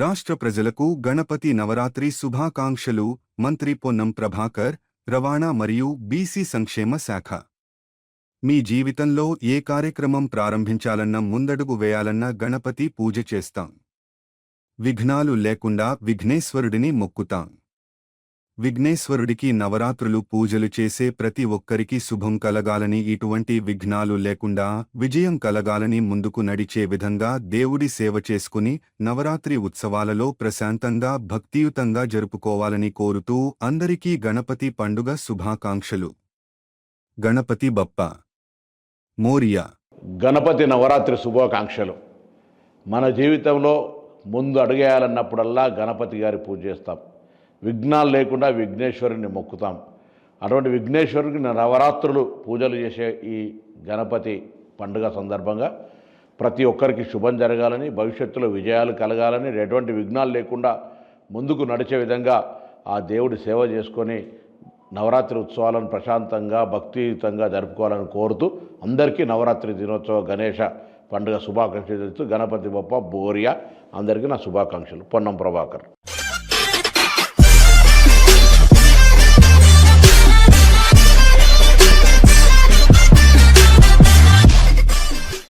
రాష్ట్ర ప్రజలకు గణపతి నవరాత్రి శుభాకాంక్షలు మంత్రి పొన్నం ప్రభాకర్ రవాణా మరియు బీసీ సంక్షేమ శాఖ. మీ జీవితంలో ఏ కార్యక్రమం ప్రారంభించాలన్న ముందడుగు వేయాలన్న గణపతి పూజ చేస్తాం. విఘ్నాలు లేకుండా విఘ్నేశ్వరుడిని మొక్కుతాం. విఘ్నేశ్వరుడికి నవరాత్రులు పూజలు చేసే ప్రతి ఒక్కరికి శుభం కలగాలని ఇటువంటి విఘ్నాలు లేకుండా విజయం కలగాలని ముందుకు నడిచే విధంగా దేవుడి సేవ చేసుకుని నవరాత్రి ఉత్సవాలలో ప్రశాంతంగా భక్తియుతంగా జరుపుకోవాలని కోరుతూ అందరికీ గణపతి పండుగ శుభాకాంక్షలు. గణపతి బప్ప. మోరియా. గణపతి నవరాత్రి శుభాకాంక్షలు. మన జీవితంలో ముందు అడుగేయాలన్నప్పుడల్లా గణపతి గారి పూజ చేస్తాం. విఘ్నాలు లేకుండా విఘ్నేశ్వరుని మొక్కుతాం. అటువంటి విఘ్నేశ్వరుడికి నవరాత్రులు పూజలు చేసే ఈ గణపతి పండుగ సందర్భంగా ప్రతి ఒక్కరికి శుభం జరగాలని భవిష్యత్తులో విజయాలు కలగాలని ఎటువంటి విఘ్నాలు లేకుండా ముందుకు నడిచే విధంగా ఆ దేవుడి సేవ చేసుకొని నవరాత్రి ఉత్సవాలను ప్రశాంతంగా భక్తియుతంగా జరుపుకోవాలని కోరుతూ అందరికీ నవరాత్రి దినోత్సవ గణేష పండుగ శుభాకాంక్షలు తెలుస్తూ గణపతి బొప్ప బోరియా అందరికీ నా శుభాకాంక్షలు. పొన్నం ప్రభాకర్.